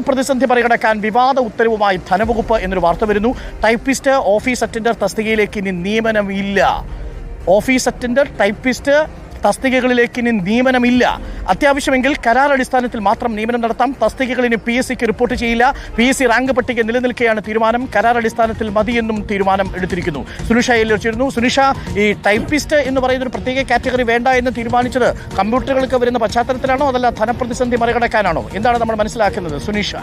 പ്രതിസന്ധി മറികടക്കാൻ വിവാദ ഉത്തരവുമായി ധനവകുപ്പ് എന്നൊരു വാർത്ത വരുന്നു. ടൈപ്പിസ്റ്റ് ഓഫീസ് അറ്റൻഡർ തസ്തികയിലേക്ക് ഇനി നിയമനമില്ല ഓഫീസ് അറ്റൻഡർ ടൈപ്പിസ്റ്റ് തസ്തികകളിലേക്ക് ഇനി നിയമനമില്ല. അത്യാവശ്യമെങ്കിൽ കരാർ അടിസ്ഥാനത്തിൽ മാത്രം നിയമനം നടത്താം. തസ്തികകൾ ഇനി പി എസ് സിക്ക് റിപ്പോർട്ട് ചെയ്യില്ല. പി എസ് സി റാങ്ക് പട്ടിക നിലനിൽക്കുകയാണ് തീരുമാനം. കരാർ അടിസ്ഥാനത്തിൽ മതിയെന്നും തീരുമാനം എടുത്തിരിക്കുന്നു. സുനിഷ ചേരുന്നു. സുനിഷ ഈ ടൈപ്പിസ്റ്റ് എന്ന് പറയുന്ന ഒരു പ്രത്യേക കാറ്റഗറി വേണ്ട എന്ന് തീരുമാനിച്ചത് കമ്പ്യൂട്ടറുകൾക്ക് വരുന്ന പശ്ചാത്തലത്തിലാണോ അതല്ല ധനപ്രതിസന്ധി മറികടക്കാനാണോ? എന്താണ് നമ്മൾ മനസ്സിലാക്കുന്നത്? സുനിഷ.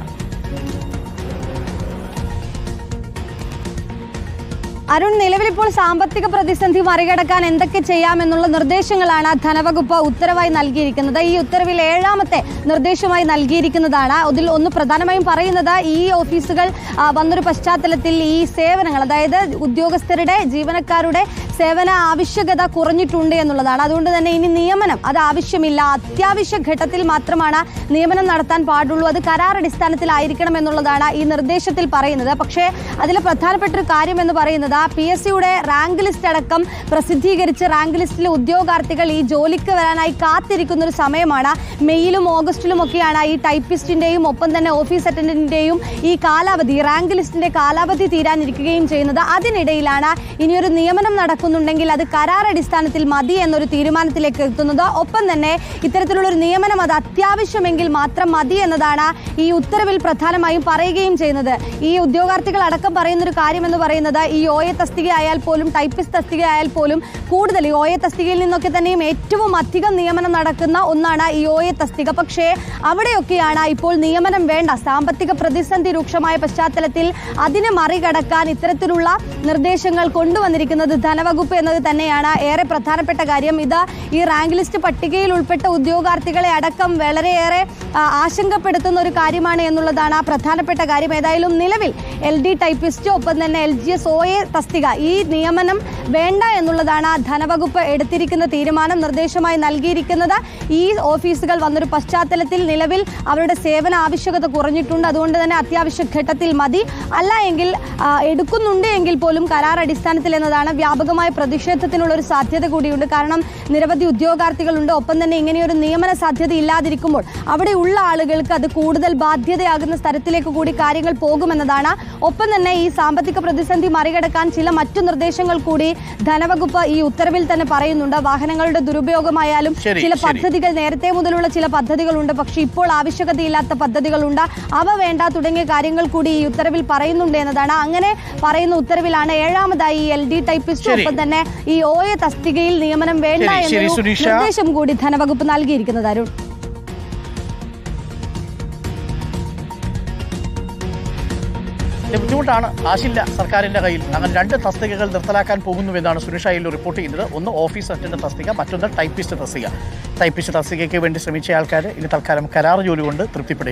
അരുൺ നിലവിലിപ്പോൾ സാമ്പത്തിക പ്രതിസന്ധി മറികടക്കാൻ എന്തൊക്കെ ചെയ്യാമെന്നുള്ള നിർദ്ദേശങ്ങളാണ് ധനവകുപ്പ് ഉത്തരവായി നൽകിയിരിക്കുന്നത്. ഈ ഉത്തരവിൽ ഏഴാമത്തെ നിർദ്ദേശമായി നൽകിയിരിക്കുന്നതാണ്. അതിൽ ഒന്ന് പ്രധാനമായും പറയുന്നത് ഈ ഓഫീസുകൾ വന്നൊരു പശ്ചാത്തലത്തിൽ ഈ സേവനങ്ങൾ അതായത് ഉദ്യോഗസ്ഥരുടെ ജീവനക്കാരുടെ സേവന ആവശ്യകത കുറഞ്ഞിട്ടുണ്ട് എന്നുള്ളതാണ്. അതുകൊണ്ട് തന്നെ ഇനി നിയമനം അത് ആവശ്യമില്ല. അത്യാവശ്യ ഘട്ടത്തിൽ മാത്രമാണ് നിയമനം നടത്താൻ പാടുള്ളൂ. അത് കരാർ അടിസ്ഥാനത്തിലായിരിക്കണം എന്നുള്ളതാണ് ഈ നിർദ്ദേശത്തിൽ പറയുന്നത്. പക്ഷേ അതിൽ പ്രധാനപ്പെട്ട ഒരു കാര്യം എന്ന് പറയുന്നത് പി എസ് സിയുടെ റാങ്ക് ലിസ്റ്റ് അടക്കം പ്രസിദ്ധീകരിച്ച് റാങ്ക് ലിസ്റ്റിലെ ഉദ്യോഗാർത്ഥികൾ ഈ ജോലിക്ക് വരാനായി കാത്തിരിക്കുന്ന ഒരു സമയമാണ്. മെയ്യിലും ഓഗസ്റ്റിലും ഒക്കെയാണ് ഈ ടൈപ്പിസ്റ്റിന്റെയും ഒപ്പം തന്നെ ഓഫീസ് അറ്റൻഡന്റിന്റെയും ഈ കാലാവധി റാങ്ക് ലിസ്റ്റിന്റെ കാലാവധി തീരാനിരിക്കുകയും ചെയ്യുന്നത്. അതിനിടയിലാണ് ഇനിയൊരു നിയമനം നടക്കുന്നുണ്ടെങ്കിൽ അത് കരാർ അടിസ്ഥാനത്തിൽ മതി എന്നൊരു തീരുമാനത്തിലേക്ക് എത്തുന്നത്. ഒപ്പം തന്നെ ഇത്തരത്തിലുള്ള ഒരു നിയമനം അത് അത്യാവശ്യമെങ്കിൽ മാത്രം മതി എന്നതാണ് ഈ ഉത്തരവിൽ പ്രധാനമായും പറയുകയും ചെയ്യുന്നത്. ഈ ഉദ്യോഗാർത്ഥികൾ അടക്കം പറയുന്ന ഒരു കാര്യം എന്ന് പറയുന്നത് ഈ ഒ എ തസ്തിക ആയാൽ പോലും ടൈപ്പിസ്റ്റ് തസ്തിക ആയാൽ പോലും കൂടുതൽ ഈ ഒ തസ്തികയിൽ നിന്നൊക്കെ തന്നെയും ഏറ്റവും അധികം നിയമനം നടക്കുന്ന ഒന്നാണ് ഈ ഒ തസ്തിക. പക്ഷേ അവിടെയൊക്കെയാണ് ഇപ്പോൾ നിയമനം വേണ്ട സാമ്പത്തിക പ്രതിസന്ധി രൂക്ഷമായ പശ്ചാത്തലത്തിൽ അതിനെ മറികടക്കാൻ ഇത്തരത്തിലുള്ള നിർദ്ദേശങ്ങൾ കൊണ്ടുവന്നിരിക്കുന്നത് ധനവകുപ്പ് എന്നത് തന്നെയാണ്. ഏറെ പ്രധാനപ്പെട്ട കാര്യം ഇത് ഈ റാങ്ക് ലിസ്റ്റ് പട്ടികയിൽ ഉൾപ്പെട്ട ഉദ്യോഗാർത്ഥികളെ അടക്കം വളരെയേറെ ആശങ്കപ്പെടുത്തുന്ന ഒരു കാര്യമാണ് എന്നുള്ളതാണ് പ്രധാനപ്പെട്ട കാര്യം. ഏതായാലും നിലവിൽ എൽ ഡി ടൈപ്പിസ്റ്റ് ഒപ്പം തന്നെ L G S O A തസ്തിക. ഈ നിയമനം വേണ്ട എന്നുള്ളതാണ് ധനവകുപ്പ് എടുത്തിരിക്കുന്ന തീരുമാനം. നിർദ്ദേശമായി നൽകിയിരിക്കുന്നത് ഈ ഓഫീസുകൾ വന്നൊരു പശ്ചാത്തലത്തിൽ നിലവിൽ അവരുടെ സേവന ആവശ്യകത കുറഞ്ഞിട്ടുണ്ട്. അതുകൊണ്ട് തന്നെ അത്യാവശ്യ ഘട്ടത്തിൽ മതി. അല്ല എങ്കിൽ എടുക്കുന്നുണ്ട് എങ്കിൽ പോലും കരാർ അടിസ്ഥാനത്തിൽ എന്നതാണ് വ്യാപകമായ പ്രതിഷേധത്തിനുള്ള ഒരു സാധ്യത കൂടിയുണ്ട്. കാരണം നിരവധി ഉദ്യോഗാർത്ഥികളുണ്ട്. ഒപ്പം തന്നെ ഇങ്ങനെയൊരു നിയമന സാധ്യത ഇല്ലാതിരിക്കുമ്പോൾ അവിടെ ഉള്ള ആളുകൾക്ക് അത് കൂടുതൽ ബാധ്യതയാകുന്ന സ്ഥലത്തിലേക്ക് കൂടി കാര്യങ്ങൾ പോകുമെന്നതാണ്. ഒപ്പം തന്നെ ഈ സാമ്പത്തിക പ്രതിസന്ധി മറികടക്കാൻ ചില മറ്റു നിർദ്ദേശങ്ങൾ കൂടി ധനവകുപ്പ് ഈ ഉത്തരവിൽ തന്നെ പറയുന്നുണ്ട്. വാഹനങ്ങളുടെ ദുരുപയോഗമായാലും ചില. പദ്ധതികൾ നേരത്തെ മുതലുള്ള ചില പദ്ധതികളുണ്ട്. പക്ഷേ ഇപ്പോൾ ആവശ്യകതയില്ലാത്ത പദ്ധതികളുണ്ട്. അവ വേണ്ട തുടങ്ങിയ കാര്യങ്ങൾ കൂടി ഈ ഉത്തരവിൽ പറയുന്നുണ്ട് എന്നതാണ്. അങ്ങനെ പറയുന്ന ഉത്തരവിലാണ് ഏഴാമതായി എൽ ഡി ടൈപ്പിസ്റ്റ് ഒപ്പം തന്നെ ഈ ഒ എ തസ്തികയിൽ നിയമനം വേണ്ട എന്നൊരു നിർദ്ദേശം കൂടി ധനവകുപ്പ് നൽകിയിരിക്കുന്നത് അരുൺ. ഇത് ബുദ്ധിമുട്ടാണ്. കാശില്ല സർക്കാരിന്റെ കയ്യിൽ. അങ്ങനെ രണ്ട് തസ്തികകൾ നിർത്തലാക്കാൻ പോകുന്നുവെന്നാണ് സുരേഷ് അയ്യൽ റിപ്പോർട്ട് ചെയ്യുന്നത്. ഒന്ന് ഓഫീസ് അറ്റൻഡന്റ് തസ്തിക മറ്റൊന്ന് ടൈപ്പിസ്റ്റ് തസ്തിക. ടൈപ്പിസ്റ്റ് തസ്തികയ്ക്ക് വേണ്ടി ശ്രമിച്ച ആൾക്കാർ ഇനി തൽക്കാലം കരാർ ജോലി കൊണ്ട് തൃപ്തിപ്പെടും